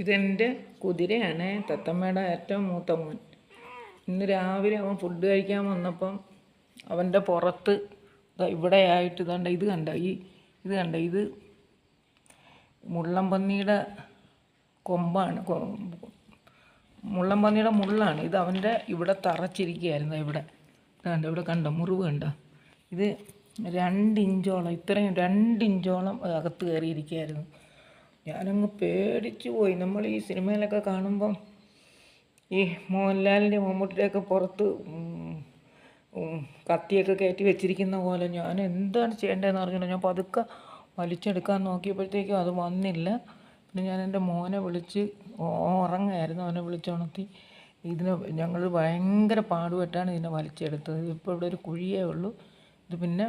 ഇതെന്റെ കുതിരയാണ്. തത്തമ്മയുടെ ഏറ്റവും മൂത്ത മോൻ. ഇന്ന് രാവിലെ അവൻ ഫുഡ് കഴിക്കാൻ വന്നപ്പം അവന്റെ പുറത്ത് ഇവിടെയായിട്ട് ഇതാണ്ട ഇത് കണ്ട? ഈ ഇത് കണ്ട? ഇത് മുള്ളംപന്നിയുടെ കൊമ്പാണ്. മുള്ളംപന്നിയുടെ മുള്ളാണ്. ഇത് അവന്റെ ഇവിടെ തറച്ചിരിക്കുകയായിരുന്നു ഇവിടെ. കണ്ട ഇവിടെ കണ്ട? മുറിവ് കണ്ട? ഇത് രണ്ടിഞ്ചോളം ഇത്രയും രണ്ടിഞ്ചോളം അകത്ത് കയറിയിരിക്കുകയായിരുന്നു. ഞാനങ്ങ് പേടിച്ചു പോയി. നമ്മൾ ഈ സിനിമയിലൊക്കെ കാണുമ്പം ഈ മോഹൻലാലിന്റെ മമ്മൂട്ടിയുടെയൊക്കെ പുറത്ത് കത്തിയൊക്കെ കയറ്റി വെച്ചിരിക്കുന്ന പോലെ ഞാൻ എന്താണ് ചെയ്യേണ്ടതെന്ന് അറിഞ്ഞില്ല. ഞാൻ പതുക്കെ വലിച്ചെടുക്കാൻ നോക്കിയപ്പോഴത്തേക്കും അത് വന്നില്ല. പിന്നെ ഞാൻ എന്റെ മോനെ വിളിച്ച് ഉറങ്ങായിരുന്നു അവനെ വിളിച്ചുണർത്തി ഇതിനെ ഞങ്ങൾ ഭയങ്കര പാടുപെട്ടാണ് ഇതിനെ വലിച്ചെടുത്തത്. ഇപ്പോൾ ഇവിടെ ഒരു കുഴിയേ ഉള്ളൂ. ഇത് പിന്നെ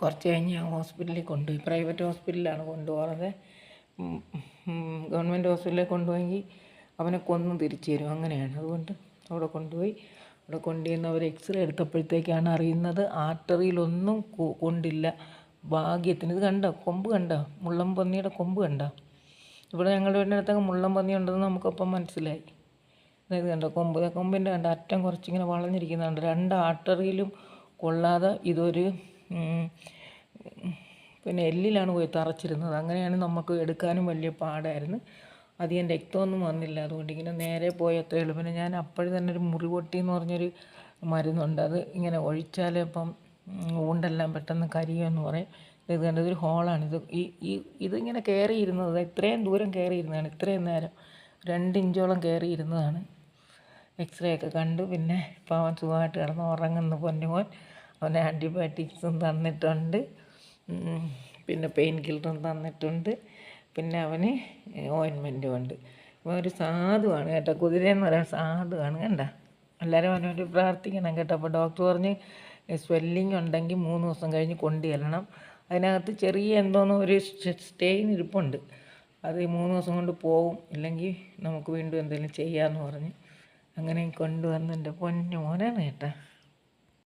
കുറച്ച് കഴിഞ്ഞ് ഞാൻ ഹോസ്പിറ്റലിൽ കൊണ്ടുപോയി. പ്രൈവറ്റ് ഹോസ്പിറ്റലിലാണ് കൊണ്ടുപോകാതെ ഗവൺമെന്റ് ഹോസ്പിറ്റലിൽ കൊണ്ടുപോയെങ്കിൽ അവനെ കൊന്നു തിരിച്ചു തരും. അങ്ങനെയാണ്. അതുകൊണ്ട് അവിടെ കൊണ്ടുപോയി. അവിടെ കൊണ്ടുചെന്ന് അവർ എക്സ്റേ എടുത്തപ്പോഴത്തേക്കാണ് അറിയുന്നത് ആർട്ടറിയിലൊന്നും കൊണ്ടില്ല. ഭാഗ്യത്തിന്. ഇത് കണ്ടോ? കൊമ്പ് കണ്ടോ? മുള്ളം പന്നിയുടെ കൊമ്പ് കണ്ടോ? ഇവിടെ ഞങ്ങളുടെ വീടിന്റെ അടുത്തൊക്കെ മുള്ളം പന്നി ഉണ്ടെന്ന് നമുക്കപ്പം മനസ്സിലായി. അതായത് കണ്ടോ? കൊമ്പ്. കൊമ്പിന്റെ കണ്ട? അറ്റം കുറച്ചിങ്ങനെ വളഞ്ഞിരിക്കുന്നുണ്ട് രണ്ട് ആർട്ടറിയിലും കൊള്ളാതെ ഇതൊരു പിന്നെ എല്ലിലാണ് പോയി തറച്ചിരുന്നത്. അങ്ങനെയാണ് നമുക്ക് എടുക്കാനും വലിയ പാടായിരുന്നു. അധികം രക്തമൊന്നും വന്നില്ല. അതുകൊണ്ട് ഇങ്ങനെ നേരെ പോയി അത്രേ ഉള്ളൂ. പിന്നെ ഞാൻ അപ്പോഴും തന്നെ ഒരു മുറിവൊട്ടി എന്ന് പറഞ്ഞൊരു മരുന്നുണ്ട്. അത് ഇങ്ങനെ ഒഴിച്ചാൽ ഇപ്പം ഊണ്ടെല്ലാം പെട്ടെന്ന് കരിയുമെന്ന് പറയും. ഇത് കണ്ടത് ഒരു ഹോളാണ്. ഇത് ഈ ഈ ഇതിങ്ങനെ കയറിയിരുന്നത്. ഇത്രയും ദൂരം കയറിയിരുന്നതാണ്. ഇത്രയും നേരം രണ്ട് ഇഞ്ചോളം കയറിയിരുന്നതാണ്. എക്സ്റേ ഒക്കെ കണ്ടു. പിന്നെ ഇപ്പം അവൻ സുഖമായിട്ട് കിടന്ന് ഉറങ്ങുന്നു പൊന്നുമോൻ അവനെ ആന്റിബയോട്ടിക്സും തന്നിട്ടുണ്ട്. പിന്നെ പെയിൻ കില്ലറും തന്നിട്ടുണ്ട്. പിന്നെ അവന് ഓയിൻമെന്റും ഉണ്ട്. അപ്പോൾ ഒരു സാധുവാണ് കേട്ടോ. കുതിരയെന്ന് പറയാൻ സാധുവാണ് കണ്ട? എല്ലാവരും അവനോട് പ്രാർത്ഥിക്കണം കേട്ടോ. അപ്പോൾ ഡോക്ടർ പറഞ്ഞ് സ്വെല്ലിങ് ഉണ്ടെങ്കിൽ മൂന്ന് ദിവസം കഴിഞ്ഞ് കൊണ്ടു ചെല്ലണം. അതിനകത്ത് ചെറിയ എന്തോന്നോ ഒരു സ്റ്റെയിൻ ഇരിപ്പുണ്ട്. അത് മൂന്ന് ദിവസം കൊണ്ട് പോവും. ഇല്ലെങ്കിൽ നമുക്ക് വീണ്ടും എന്തെങ്കിലും ചെയ്യാമെന്ന് പറഞ്ഞ് അങ്ങനെ കൊണ്ടുവന്ന് പൊന്നു മോനാണ് കേട്ടോ.